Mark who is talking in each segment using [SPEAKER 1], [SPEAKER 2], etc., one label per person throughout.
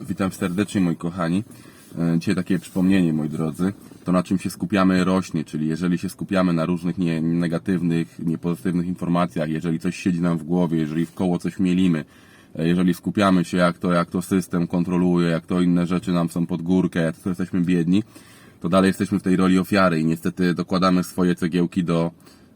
[SPEAKER 1] Witam serdecznie moi kochani. E, Dzisiaj takie przypomnienie moi drodzy. To na czym się skupiamy rośnie, czyli jeżeli się skupiamy na różnych nie, negatywnych, niepozytywnych informacjach, jeżeli coś siedzi nam w głowie, jeżeli w koło coś mielimy, e, jeżeli skupiamy się jak to, jak to system kontroluje, jak to inne rzeczy nam są pod górkę, jak to jesteśmy biedni, to dalej jesteśmy w tej roli ofiary i niestety dokładamy swoje cegiełki do,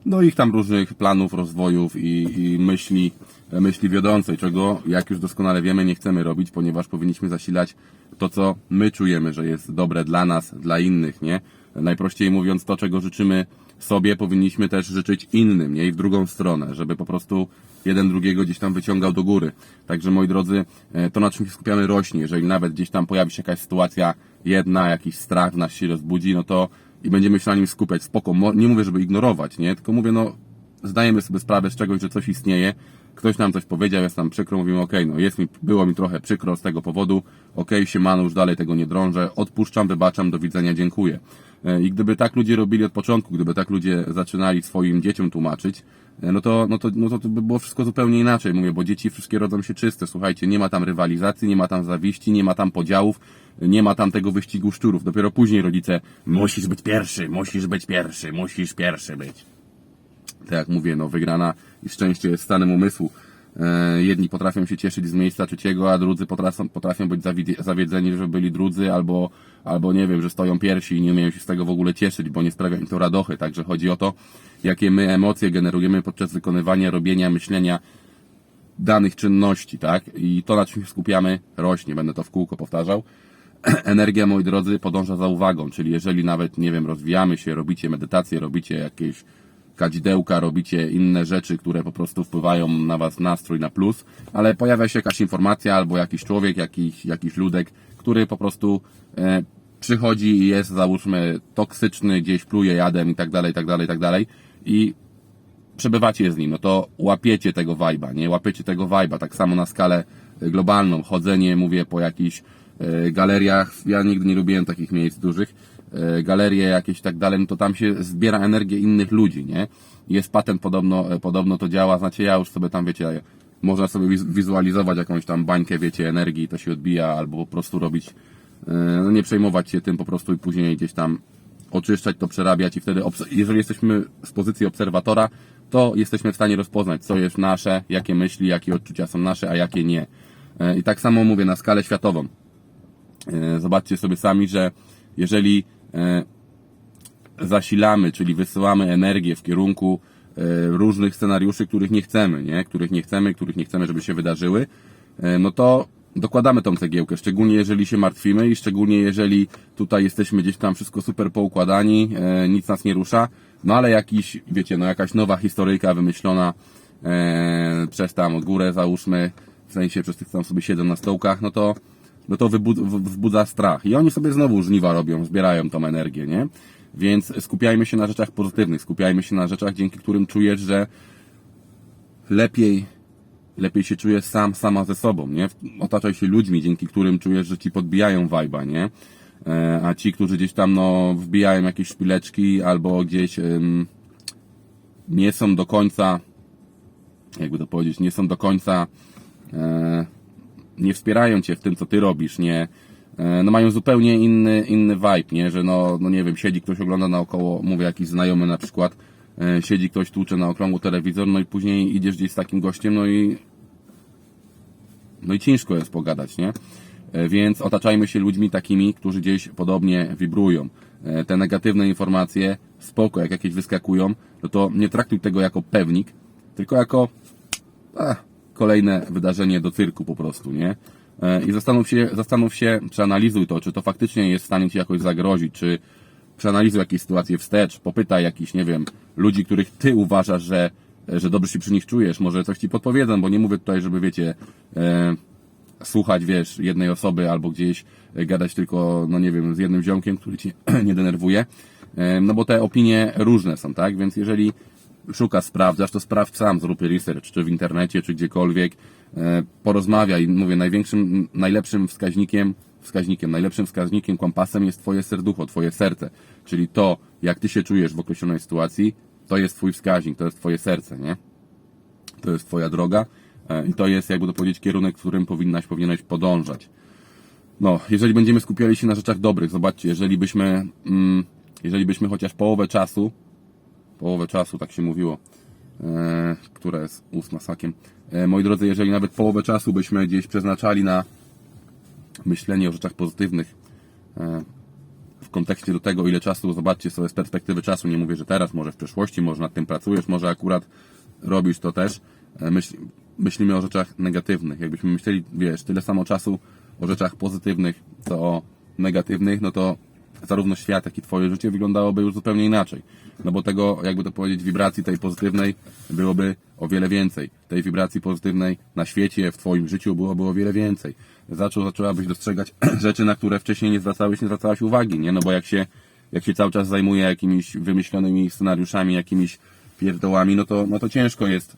[SPEAKER 1] do ich tam różnych planów, rozwojów i, i myśli, myśli wiodącej, czego, jak już doskonale wiemy, nie chcemy robić, ponieważ powinniśmy zasilać to, co my czujemy, że jest dobre dla nas, dla innych, nie? Najprościej mówiąc, to, czego życzymy sobie, powinniśmy też życzyć innym, nie? I w drugą stronę, żeby po prostu jeden drugiego gdzieś tam wyciągał do góry. Także moi drodzy, e, to na czym się skupiamy rośnie. Jeżeli nawet gdzieś tam pojawi się jakaś sytuacja jedna, jakiś strach w nas się rozbudzi, no to i będziemy się na nim skupiać. Spoko, nie mówię, żeby ignorować, nie? Tylko mówię, no zdajemy sobie sprawę z czegoś, że coś istnieje, ktoś nam coś powiedział, jest nam przykro, mówimy, okej, no jest mi, było mi trochę przykro z tego powodu, okej, się siemano, już dalej tego nie drążę, odpuszczam, wybaczam, do widzenia, dziękuję. E, I gdyby tak ludzie robili od początku, gdyby tak ludzie zaczynali swoim dzieciom tłumaczyć, no to, no to, no to by było wszystko zupełnie inaczej, mówię, bo dzieci wszystkie rodzą się czyste, słuchajcie, nie ma tam rywalizacji, nie ma tam zawiści, nie ma tam podziałów, nie ma tam tego wyścigu szczurów, dopiero później rodzice, musisz być pierwszy, musisz być pierwszy, musisz pierwszy być. Tak jak mówię, no wygrana i szczęście jest stanem umysłu. E, jedni potrafią się cieszyć z miejsca trzeciego, a drudzy potrafią, potrafią być zawiedzeni, że byli drudzy, albo, albo nie wiem, że stoją pierwsi i nie umieją się z tego w ogóle cieszyć, bo nie sprawia im to radochy. Także chodzi o to, jakie my emocje generujemy podczas wykonywania, robienia, myślenia danych czynności, tak? I to, na czym się skupiamy, rośnie. Będę to w kółko powtarzał. Energia, moi drodzy, podąża za uwagą, czyli jeżeli nawet, nie wiem, rozwijamy się, robicie medytację, robicie jakieś kadzidełka, robicie inne rzeczy, które po prostu wpływają na was nastrój na plus, ale pojawia się jakaś informacja albo jakiś człowiek, jakiś, jakiś ludek, który po prostu e, przychodzi i jest, załóżmy, toksyczny, gdzieś pluje jadem i tak dalej, i tak dalej, i tak dalej i przebywacie z nim, no to łapiecie tego vibe'a, nie? Łapiecie tego vibe'a, tak samo na skalę globalną. Chodzenie, mówię, po jakichś e, galeriach, ja nigdy nie lubiłem takich miejsc dużych, galerie jakieś i tak dalej, no to tam się zbiera energię innych ludzi, nie? Jest patent, podobno, e, podobno to działa, znacie, ja już sobie tam, wiecie, można sobie wiz- wizualizować jakąś tam bańkę, wiecie, energii, to się odbija, albo po prostu robić, e, no nie przejmować się tym po prostu i później gdzieś tam oczyszczać, to przerabiać i wtedy, jeżeli jesteśmy z pozycji obserwatora, to jesteśmy w stanie rozpoznać, co jest nasze, jakie myśli, jakie odczucia są nasze, a jakie nie. E, I tak samo mówię na skalę światową. E, Zobaczcie sobie sami, że jeżeli e, zasilamy, czyli wysyłamy energię w kierunku e, różnych scenariuszy, których nie chcemy, nie? Których nie chcemy, których nie chcemy, żeby się wydarzyły, e, no to dokładamy tą cegiełkę, szczególnie jeżeli się martwimy i szczególnie jeżeli tutaj jesteśmy gdzieś tam wszystko super poukładani, e, nic nas nie rusza, no ale jakiś, wiecie, no jakaś nowa historyjka wymyślona e, przez tam górę, załóżmy, w sensie przez tych, co tam sobie siedzą na stołkach, no to no to wzbudza strach. I oni sobie znowu żniwa robią, zbierają tą energię, nie? Więc skupiajmy się na rzeczach pozytywnych, skupiajmy się na rzeczach, dzięki którym czujesz, że lepiej, lepiej się czujesz sam, sama ze sobą, nie? Otaczaj się ludźmi, dzięki którym czujesz, że ci podbijają vibe'a, nie? E, A ci, którzy gdzieś tam, no, wbijają jakieś szpileczki albo gdzieś em, nie są do końca, jakby to powiedzieć, nie są do końca e, nie wspierają cię w tym, co ty robisz, nie, e, no mają zupełnie inny, inny vibe, nie, że no, no nie wiem, siedzi ktoś, ogląda naokoło, mówię jakiś znajomy na przykład, e, siedzi ktoś, tłucze na okrągło telewizor, no i później idziesz gdzieś z takim gościem, no i no i ciężko jest pogadać, nie? E, Więc otaczajmy się ludźmi takimi, którzy gdzieś podobnie wibrują. Te negatywne informacje, spoko, jak jakieś wyskakują, no to nie traktuj tego jako pewnik, tylko jako a, kolejne wydarzenie do cyrku po prostu, nie? E, I zastanów się, zastanów się, przeanalizuj to, czy to faktycznie jest w stanie Ci jakoś zagrozić, czy przeanalizuj jakieś sytuacje wstecz, popytaj jakichś, nie wiem, ludzi, których Ty uważasz, że, że dobrze się przy nich czujesz, może coś Ci podpowiedzą, bo nie mówię tutaj, żeby, wiecie, e, słuchać, wiesz, jednej osoby albo gdzieś e, gadać tylko, no nie wiem, z jednym ziomkiem, który Cię nie denerwuje, E, no bo te opinie różne są, tak? Więc jeżeli szukasz, sprawdzasz, to sprawdź sam, zrób research, czy w internecie, czy gdziekolwiek, e, porozmawiaj. Mówię, największym, najlepszym wskaźnikiem, wskaźnikiem, najlepszym wskaźnikiem, kompasem jest Twoje serducho, Twoje serce. Czyli to, jak Ty się czujesz w określonej sytuacji, to jest Twój wskaźnik, to jest Twoje serce, nie? To jest Twoja droga e, i to jest, jakby to powiedzieć, kierunek, w którym powinnaś, powinieneś podążać. no, jeżeli będziemy skupiali się na rzeczach dobrych, zobaczcie, jeżeli byśmy, mm, jeżeli byśmy chociaż połowę czasu, połowę czasu, tak się mówiło, e, która jest ósma sakiem, e, moi drodzy, jeżeli nawet połowę czasu byśmy gdzieś przeznaczali na myślenie o rzeczach pozytywnych, e, w kontekście do tego, ile czasu, zobaczcie sobie z perspektywy czasu, nie mówię, że teraz, może w przyszłości, może nad tym pracujesz, może akurat robisz to też, e, myśl, myślimy o rzeczach negatywnych. Jakbyśmy myśleli, wiesz, tyle samo czasu o rzeczach pozytywnych, co o negatywnych, no to zarówno świat, jak i twoje życie wyglądałoby już zupełnie inaczej. No bo tego, jakby to powiedzieć, wibracji tej pozytywnej byłoby o wiele więcej. Tej wibracji pozytywnej na świecie, w twoim życiu byłoby o wiele więcej. Zaczął, zaczęłabyś dostrzegać rzeczy, na które wcześniej nie zwracałeś, nie zwracałaś uwagi, nie? No bo jak się, jak się cały czas zajmuje jakimiś wymyślonymi scenariuszami, jakimiś pierdołami, no to, no to ciężko jest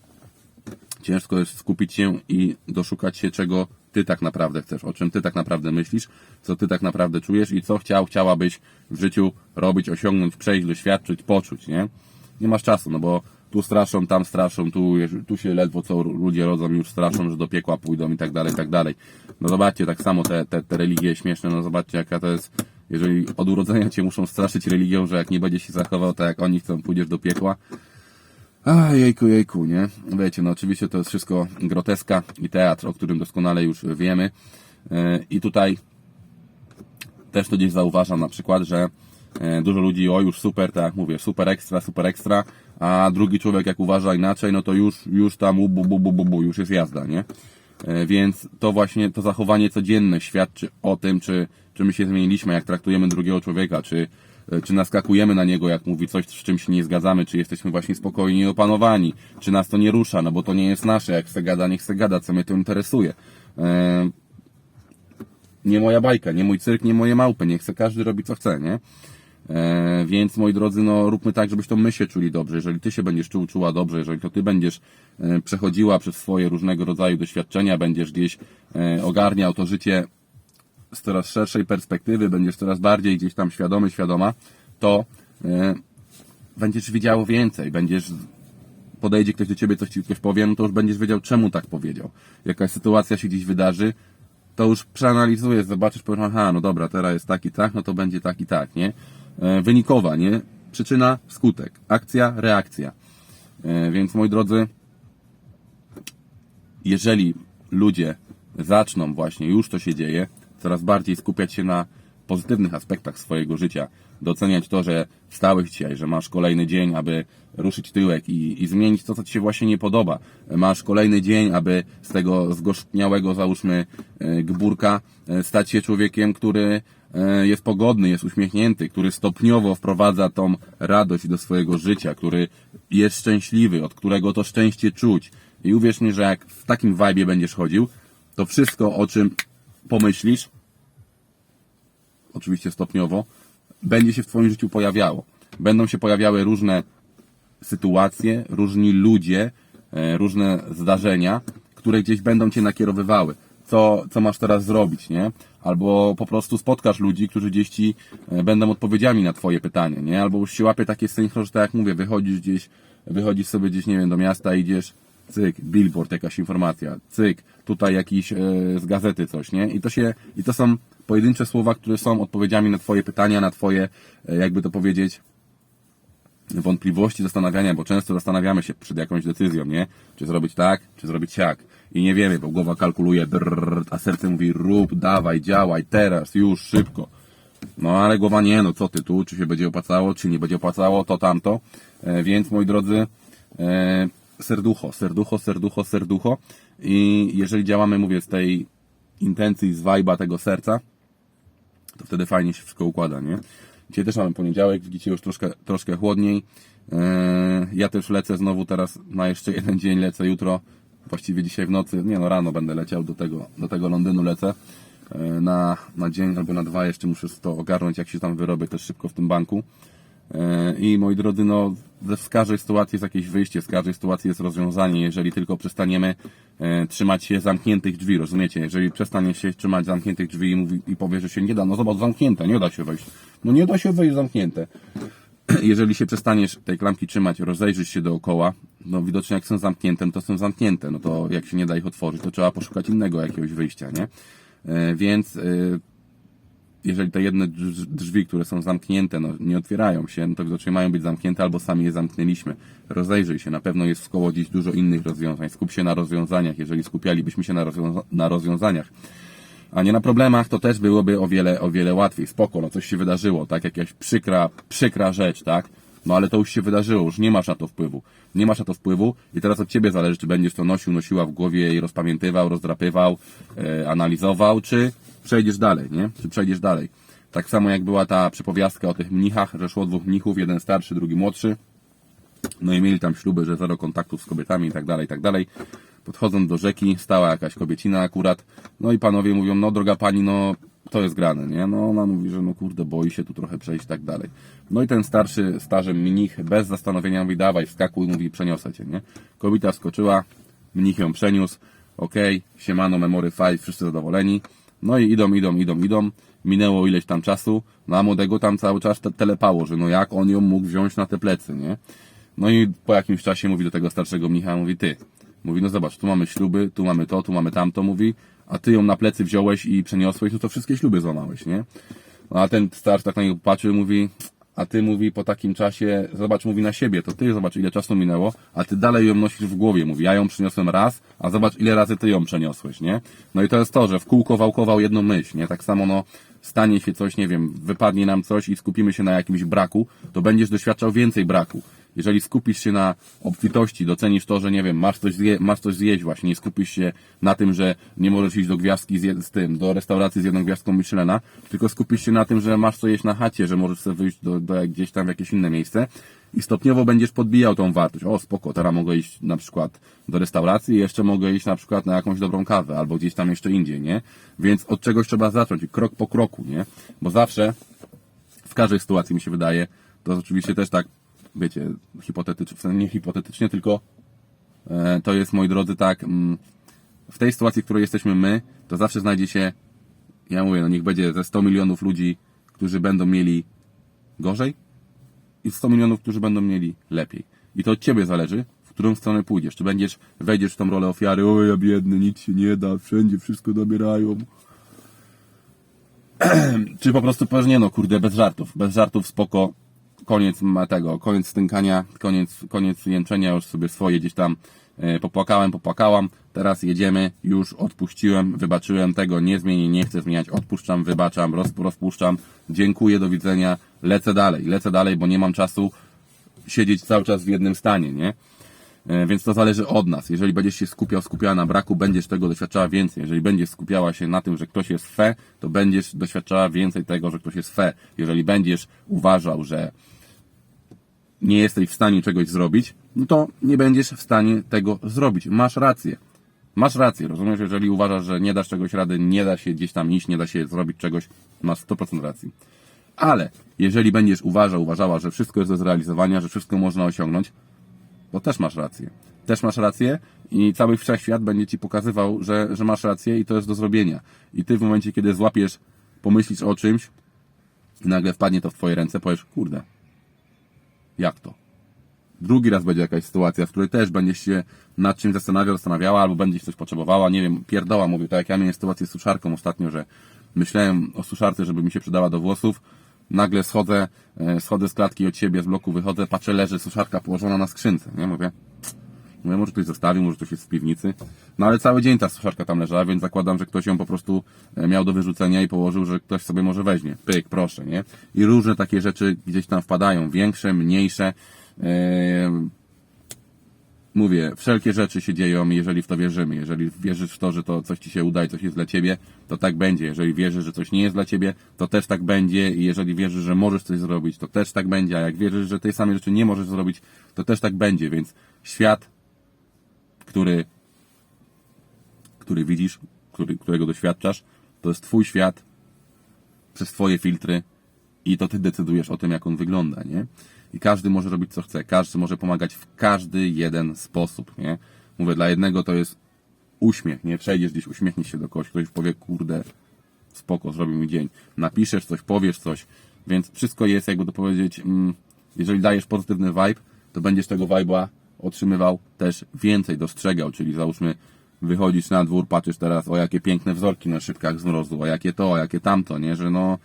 [SPEAKER 1] ciężko jest skupić się i doszukać się, czego ty tak naprawdę chcesz, o czym ty tak naprawdę myślisz, co ty tak naprawdę czujesz i co chciał, chciałabyś w życiu robić, osiągnąć, przejść, doświadczyć, poczuć, nie? Nie masz czasu, no bo tu straszą, tam straszą, tu, tu się ledwo co ludzie rodzą, już straszą, że do piekła pójdą i tak dalej, i tak dalej. No zobaczcie, tak samo te, te, te religie śmieszne, no zobaczcie jaka to jest, jeżeli od urodzenia cię muszą straszyć religią, że jak nie będziesz się zachował tak jak oni chcą, pójdziesz do piekła, a, jejku, jejku, nie? Wiecie, no oczywiście to jest wszystko groteska i teatr, o którym doskonale już wiemy. E, I tutaj też to gdzieś zauważam na przykład, że e, dużo ludzi, o już super, tak jak mówię, super ekstra, super ekstra, a drugi człowiek jak uważa inaczej, no to już, już tam u, bu, bu, bu, bu, bu, już jest jazda, nie? E, Więc to właśnie, to zachowanie codzienne świadczy o tym, czy, czy my się zmieniliśmy, jak traktujemy drugiego człowieka, czy, czy naskakujemy na niego, jak mówi coś, z czym się nie zgadzamy, czy jesteśmy właśnie spokojni i opanowani, czy nas to nie rusza, no bo to nie jest nasze, jak chce gada, niech chce gada, co mnie to interesuje. E, nie moja bajka, nie mój cyrk, nie moje małpy, niech chce każdy robi co chce, nie? E, więc moi drodzy, no róbmy tak, żebyś to my się czuli dobrze. Jeżeli ty się będziesz czuł, czuła dobrze, jeżeli to ty będziesz e, przechodziła przez swoje różnego rodzaju doświadczenia, będziesz gdzieś e, ogarniał to życie z coraz szerszej perspektywy, będziesz coraz bardziej gdzieś tam świadomy, świadoma, to e, będziesz widział więcej, będziesz podejdzie ktoś do ciebie, coś ci ktoś powie, no to już będziesz wiedział, czemu tak powiedział. Jakaś sytuacja się gdzieś wydarzy, to już przeanalizujesz, zobaczysz, powiesz, aha, no dobra, teraz jest tak i tak, no to będzie tak i tak, nie? E, wynikowa, nie? Przyczyna, skutek. Akcja, reakcja. E, więc moi drodzy, jeżeli ludzie zaczną właśnie, już to się dzieje, coraz bardziej skupiać się na pozytywnych aspektach swojego życia, doceniać to, że wstałeś dzisiaj, że masz kolejny dzień, aby ruszyć tyłek i, i zmienić to, co Ci się właśnie nie podoba. Masz kolejny dzień, aby z tego zgorzkniałego, załóżmy, e, gburka e, stać się człowiekiem, który e, jest pogodny, jest uśmiechnięty, który stopniowo wprowadza tą radość do swojego życia, który jest szczęśliwy, od którego to szczęście czuć. I uwierz mi, że jak w takim vibe będziesz chodził, to wszystko, o czym pomyślisz, oczywiście stopniowo, będzie się w Twoim życiu pojawiało. Będą się pojawiały różne sytuacje, różni ludzie, e, różne zdarzenia, które gdzieś będą Cię nakierowywały. Co, co masz teraz zrobić, nie? Albo po prostu spotkasz ludzi, którzy gdzieś Ci e, będą odpowiedziami na Twoje pytanie, nie? Albo już się łapie takie synchro, że tak jak mówię, wychodzisz gdzieś, wychodzisz sobie gdzieś, nie wiem, do miasta, idziesz, cyk, billboard, jakaś informacja, cyk, tutaj jakiś e, z gazety coś, nie? I to się, i to są pojedyncze słowa, które są odpowiedziami na Twoje pytania, na Twoje, e, jakby to powiedzieć, wątpliwości, zastanawiania, bo często zastanawiamy się przed jakąś decyzją, nie? Czy zrobić tak, czy zrobić siak. I nie wiemy, bo głowa kalkuluje, drrr, a serce mówi rób, dawaj, działaj, teraz, już, szybko. No ale głowa nie, no co ty tu, czy się będzie opłacało, czy nie będzie opłacało, to tamto. E, więc moi drodzy, e, serducho, serducho, serducho, serducho. I jeżeli działamy, mówię, z tej intencji, z wajba tego serca, to wtedy fajnie się wszystko układa, nie? Dzisiaj też mamy poniedziałek, widzicie już troszkę, troszkę chłodniej. Eee, ja też lecę znowu teraz na jeszcze jeden dzień, lecę jutro, właściwie dzisiaj w nocy, nie no rano będę leciał do tego, do tego Londynu lecę. Eee, na, na dzień albo na dwa jeszcze muszę to ogarnąć, jak się tam wyrobię też szybko w tym banku. Eee, I moi drodzy, no z każdej sytuacji jest jakieś wyjście, z każdej sytuacji jest rozwiązanie, jeżeli tylko przestaniemy e, trzymać się zamkniętych drzwi, rozumiecie? Jeżeli przestaniesz się trzymać zamkniętych drzwi i, mówi, i powie, że się nie da, no zobacz, zamknięte, nie da się wejść. No nie da się wejść zamknięte. Jeżeli się przestaniesz tej klamki trzymać, rozejrzysz się dookoła, no widocznie jak są zamknięte, to są zamknięte, no to jak się nie da ich otworzyć, to trzeba poszukać innego jakiegoś wyjścia, nie? E, Więc e, jeżeli te jedne drz- drzwi, które są zamknięte, no, nie otwierają się, no to widocznie mają być zamknięte albo sami je zamknęliśmy. Rozejrzyj się, na pewno jest wkoło gdzieś dużo innych rozwiązań. Skup się na rozwiązaniach, jeżeli skupialibyśmy się na, rozwiąza- na rozwiązaniach, a nie na problemach, to też byłoby o wiele, o wiele łatwiej. Spoko, no coś się wydarzyło, tak? Jakaś przykra, przykra rzecz, tak? No ale to już się wydarzyło, już nie masz na to wpływu. Nie masz na to wpływu i teraz od ciebie zależy, czy będziesz to nosił, nosiła w głowie i rozpamiętywał, rozdrapywał, e, analizował, czy przejdziesz dalej, nie? Czy przejdziesz dalej. Tak samo jak była ta przypowiastka o tych mnichach, że szło dwóch mnichów, jeden starszy, drugi młodszy. No i mieli tam śluby, że zero kontaktów z kobietami i tak dalej, i tak dalej. Podchodząc do rzeki, stała jakaś kobiecina akurat. No i panowie mówią, no droga pani, no to jest grane, nie? No ona mówi, że no kurde, boi się tu trochę przejść i tak dalej. No i ten starszy, starzy mnich bez zastanowienia mówi, dawaj, wskakuj, mówi, przeniosę cię, nie? Kobieta wskoczyła, mnich ją przeniósł, okej, siemano, memory five, wszyscy zadowoleni. No i idą, idą, idą, idą. Minęło ileś tam czasu, no a młodego tam cały czas te telepało, że no jak on ją mógł wziąć na te plecy, nie? No i po jakimś czasie mówi do tego starszego mnicha, mówi ty. Mówi, no zobacz, tu mamy śluby, tu mamy to, tu mamy tamto, mówi, a ty ją na plecy wziąłeś i przeniosłeś, no to wszystkie śluby złamałeś, nie? No a ten starszy tak na niego patrzy i mówi, a ty mówi po takim czasie, zobacz, mówi na siebie, to ty zobacz ile czasu minęło, a ty dalej ją nosisz w głowie, mówi, ja ją przyniosłem raz, a zobacz ile razy ty ją przeniosłeś, nie? No i to jest to, że w kółko wałkował jedną myśl, nie? Tak samo no, stanie się coś, nie wiem, wypadnie nam coś i skupimy się na jakimś braku, to będziesz doświadczał więcej braku. Jeżeli skupisz się na obfitości, docenisz to, że nie wiem, masz coś, zje, masz coś zjeść właśnie, nie skupisz się na tym, że nie możesz iść do gwiazdki z, z tym, do restauracji z jedną gwiazdką Michelena, tylko skupisz się na tym, że masz co jeść na chacie, że możesz sobie wyjść do, do gdzieś tam w jakieś inne miejsce i stopniowo będziesz podbijał tą wartość. O, spoko, teraz mogę iść na przykład do restauracji i jeszcze mogę iść na przykład na jakąś dobrą kawę albo gdzieś tam jeszcze indziej, nie? Więc od czegoś trzeba zacząć, krok po kroku, nie? Bo zawsze w każdej sytuacji mi się wydaje, to oczywiście też tak, wiecie, hipotetycznie, nie hipotetycznie, tylko e, to jest, moi drodzy, tak, mm, w tej sytuacji, w której jesteśmy my, to zawsze znajdzie się, ja mówię, no niech będzie ze 100 milionów ludzi, którzy będą mieli gorzej i 100 milionów, którzy będą mieli lepiej. I to od Ciebie zależy, w którą stronę pójdziesz. Czy będziesz, wejdziesz w tą rolę ofiary, o ja biedny, nic się nie da, wszędzie wszystko dobierają, czy po prostu powiesz, nie no, kurde, bez żartów, bez żartów, spoko, koniec tego, koniec stękania, koniec, koniec jęczenia, już sobie swoje gdzieś tam e, popłakałem, popłakałam, teraz jedziemy, już odpuściłem, wybaczyłem, tego nie zmienię, nie chcę zmieniać, odpuszczam, wybaczam, roz, rozpuszczam, dziękuję, do widzenia, lecę dalej, lecę dalej, bo nie mam czasu siedzieć cały czas w jednym stanie, nie? E, Więc to zależy od nas. Jeżeli będziesz się skupiał, skupiała na braku, będziesz tego doświadczała więcej. Jeżeli będziesz skupiała się na tym, że ktoś jest fe, to będziesz doświadczała więcej tego, że ktoś jest fe. Jeżeli będziesz uważał, że nie jesteś w stanie czegoś zrobić, no to nie będziesz w stanie tego zrobić. Masz rację. Masz rację, rozumiesz? Jeżeli uważasz, że nie dasz czegoś rady, nie da się gdzieś tam iść, nie da się zrobić czegoś, masz 100% racji. Ale jeżeli będziesz uważał, uważała, że wszystko jest do zrealizowania, że wszystko można osiągnąć, to też masz rację. Też masz rację i cały wszechświat będzie ci pokazywał, że, że masz rację i to jest do zrobienia. I ty w momencie, kiedy złapiesz, pomyślisz o czymś nagle wpadnie to w twoje ręce, powiesz, kurde, jak to? Drugi raz będzie jakaś sytuacja, w której też będziesz się nad czymś zastanawiał, zastanawiała, albo będziesz coś potrzebowała, nie wiem, pierdoła mówię, tak jak ja miałem sytuację z suszarką ostatnio, że myślałem o suszarce, żeby mi się przydała do włosów, nagle schodzę, e, schodzę z klatki od siebie, z bloku wychodzę, patrzę, leży suszarka położona na skrzynce, nie, mówię, Mówię, może ktoś zostawił, może ktoś jest w piwnicy. No ale cały dzień ta suszarka tam leżała, więc zakładam, że ktoś ją po prostu e, miał do wyrzucenia i położył, że ktoś sobie może weźmie. Pyk, proszę, nie? I różne takie rzeczy gdzieś tam wpadają, większe, mniejsze. Eee, mówię, wszelkie rzeczy się dzieją, jeżeli w to wierzymy. Jeżeli wierzysz w to, że to coś ci się uda i coś jest dla ciebie, to tak będzie. Jeżeli wierzysz, że coś nie jest dla ciebie, to też tak będzie. I jeżeli wierzysz, że możesz coś zrobić, to też tak będzie. A jak wierzysz, że tej samej rzeczy nie możesz zrobić, to też tak będzie. Więc świat który, który widzisz, który, którego doświadczasz, to jest Twój świat przez Twoje filtry i to Ty decydujesz o tym, jak on wygląda, nie? I każdy może robić co chce, każdy może pomagać w każdy jeden sposób, nie? Mówię, dla jednego to jest uśmiech, nie? Przejdziesz gdzieś, uśmiechniesz się do kogoś, ktoś powie, kurde, spoko, zrobił mi dzień. Napiszesz coś, powiesz coś, więc wszystko jest, jakby to powiedzieć, mm, jeżeli dajesz pozytywny vibe, to będziesz tego vibe'a otrzymywał też więcej, dostrzegał, czyli załóżmy, wychodzisz na dwór, patrzysz teraz, o jakie piękne wzorki na szybkach z mrozu, o jakie to, o jakie tamto, nie, że no,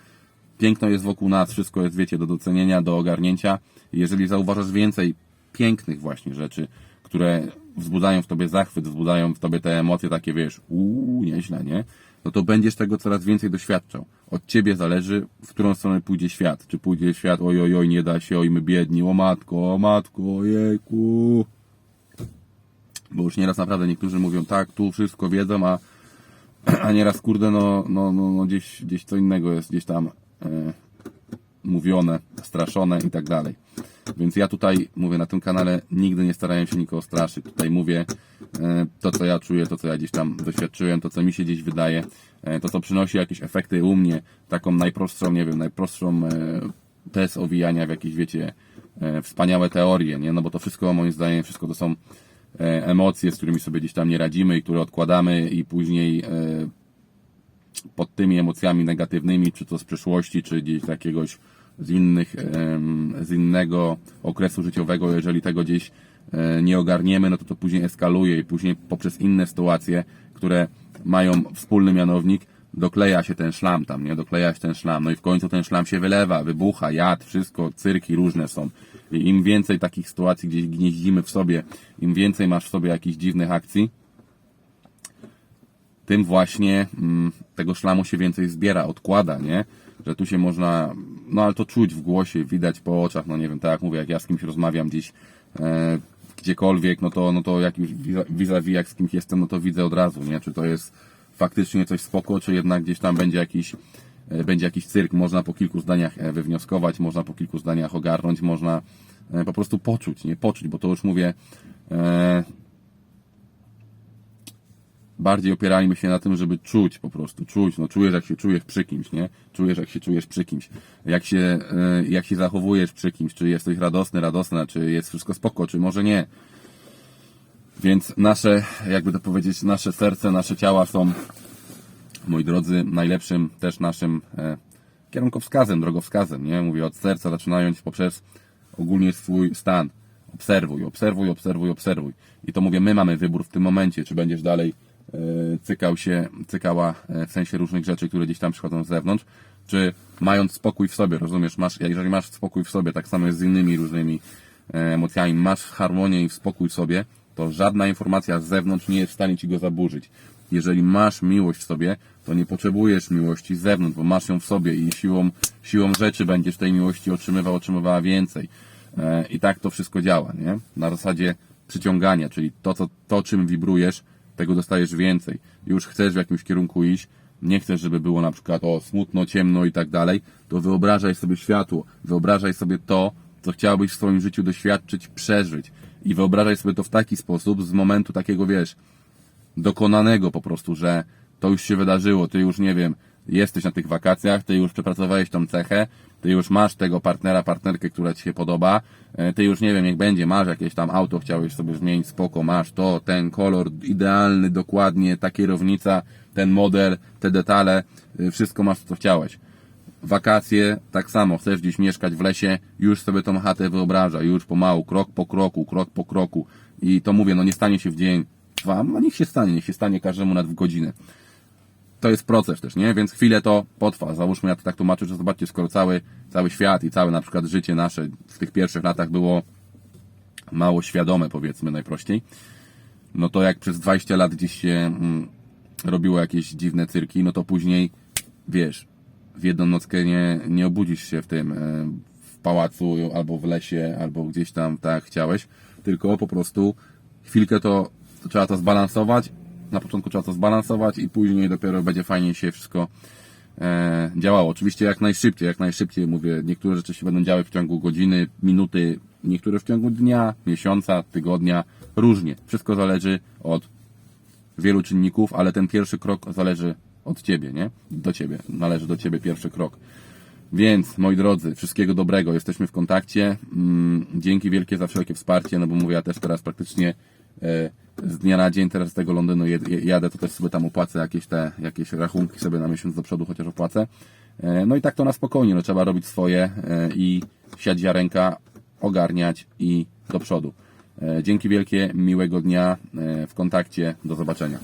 [SPEAKER 1] piękno jest wokół nas, wszystko jest, wiecie, do docenienia, do ogarnięcia. Jeżeli zauważasz więcej pięknych właśnie rzeczy, które wzbudzają w tobie zachwyt, wzbudzają w tobie te emocje takie, wiesz, uuu, nieźle, nie? No to będziesz tego coraz więcej doświadczał. Od ciebie zależy, w którą stronę pójdzie świat. Czy pójdzie świat, oj, oj, oj, nie da się, oj, my biedni, o matko, o matko, ojejku. Bo już nieraz naprawdę niektórzy mówią, tak, tu wszystko wiedzą, a, a nieraz, kurde, no, no, no, no gdzieś, gdzieś co innego jest gdzieś tam e, mówione, straszone i tak dalej. Więc ja tutaj mówię na tym kanale, nigdy nie starałem się nikogo straszyć. Tutaj mówię e, to, co ja czuję, to, co ja gdzieś tam doświadczyłem, to, co mi się gdzieś wydaje, e, to, co przynosi jakieś efekty u mnie, taką najprostszą, nie wiem, najprostszą e, test owijania w jakieś, wiecie, wspaniałe teorie, nie? No bo to wszystko, moim zdaniem, wszystko to są emocje, z którymi sobie gdzieś tam nie radzimy i które odkładamy i później pod tymi emocjami negatywnymi, czy to z przeszłości, czy gdzieś z jakiegoś z innych, z innego okresu życiowego, jeżeli tego gdzieś e, nie ogarniemy, no to to później eskaluje i później poprzez inne sytuacje, które mają wspólny mianownik, dokleja się ten szlam tam, nie? Dokleja się ten szlam, no i w końcu ten szlam się wylewa, wybucha, jad, wszystko, cyrki różne są. I im więcej takich sytuacji gdzieś gnieździmy w sobie, im więcej masz w sobie jakichś dziwnych akcji, tym właśnie mm, tego szlamu się więcej zbiera, odkłada, nie? Że tu się można, no ale to czuć w głosie, widać po oczach, no nie wiem, tak jak mówię, jak ja z kimś rozmawiam gdzieś e, gdziekolwiek, no to, no to jak już vis-a-vis jak z kimś jestem, no to widzę od razu, nie? Czy to jest faktycznie coś spoko, czy jednak gdzieś tam będzie jakiś e, będzie jakiś cyrk, można po kilku zdaniach e, wywnioskować, można po kilku zdaniach ogarnąć, można e, po prostu poczuć, nie? Poczuć, bo to już mówię, bardziej opierajmy się na tym, żeby czuć po prostu, czuć, no czujesz jak się czujesz przy kimś, nie? Czujesz jak się czujesz przy kimś, jak się, e, jak się zachowujesz przy kimś, czy jesteś radosny, radosna, czy jest wszystko spoko, czy może nie. Więc nasze, jakby to powiedzieć, nasze serce, nasze ciała są, moi drodzy, najlepszym też naszym e, kierunkowskazem, drogowskazem, nie? Mówię od serca zaczynając poprzez ogólnie swój stan. Obserwuj, obserwuj, obserwuj, obserwuj. I to mówię, my mamy wybór w tym momencie, czy będziesz dalej cykał się, cykała e, w sensie różnych rzeczy, które gdzieś tam przychodzą z zewnątrz, czy mając spokój w sobie, rozumiesz, masz, jeżeli masz spokój w sobie, tak samo jest z innymi różnymi e, emocjami, masz harmonię i spokój w sobie, to żadna informacja z zewnątrz nie jest w stanie ci go zaburzyć. Jeżeli masz miłość w sobie, to nie potrzebujesz miłości z zewnątrz, bo masz ją w sobie i siłą, siłą rzeczy będziesz tej miłości otrzymywał, otrzymywała więcej. E, I tak to wszystko działa, nie? Na zasadzie przyciągania, czyli to, co, to czym wibrujesz, tego dostajesz więcej. Już chcesz w jakimś kierunku iść, nie chcesz, żeby było na przykład o smutno, ciemno i tak dalej, to wyobrażaj sobie światło, wyobrażaj sobie to, co chciałbyś w swoim życiu doświadczyć, przeżyć. I wyobrażaj sobie to w taki sposób, z momentu takiego, wiesz, dokonanego po prostu, że to już się wydarzyło, ty już nie wiem, jesteś na tych wakacjach, ty już przepracowałeś tą cechę, ty już masz tego partnera, partnerkę, która ci się podoba, e, ty już nie wiem, jak będzie, masz jakieś tam auto, chciałeś sobie zmienić, spoko, masz to, ten kolor idealny, dokładnie, ta kierownica, ten model, te detale, y, wszystko masz, co chciałeś. Wakacje, tak samo, chcesz gdzieś mieszkać w lesie, już sobie tą chatę wyobraża, już pomału, krok po kroku, krok po kroku. I to mówię, no nie stanie się w dzień, dwa, no niech się stanie, niech się stanie każdemu nad w godzinę. To jest proces też, nie? Więc chwilę to potrwa. Załóżmy, ja to tak tłumaczę, że zobaczcie, skoro cały, cały świat i całe na przykład życie nasze w tych pierwszych latach było mało świadome, powiedzmy najprościej, no to jak przez 20 lat gdzieś się mm, robiło jakieś dziwne cyrki, no to później, wiesz, w jedną nockę nie, nie obudzisz się w tym, e, w pałacu, albo w lesie, albo gdzieś tam, tak chciałeś, tylko po prostu chwilkę to, to trzeba to zbalansować, na początku trzeba to zbalansować i później dopiero będzie fajnie się wszystko e, działało. Oczywiście jak najszybciej, jak najszybciej mówię, niektóre rzeczy się będą działy w ciągu godziny, minuty, niektóre w ciągu dnia, miesiąca, tygodnia, różnie. Wszystko zależy od wielu czynników, ale ten pierwszy krok zależy od Ciebie, nie? Do Ciebie. Należy do Ciebie pierwszy krok. Więc, moi drodzy, wszystkiego dobrego. Jesteśmy w kontakcie. Mm, Dzięki wielkie za wszelkie wsparcie, no bo mówię, ja też teraz praktycznie e, z dnia na dzień teraz z tego Londynu jadę, to też sobie tam opłacę jakieś te, jakieś rachunki sobie na miesiąc do przodu chociaż opłacę. E, No i tak to na spokojnie, no trzeba robić swoje e, i siać ziarenka, ogarniać i do przodu. E, Dzięki wielkie, miłego dnia w kontakcie. Do zobaczenia.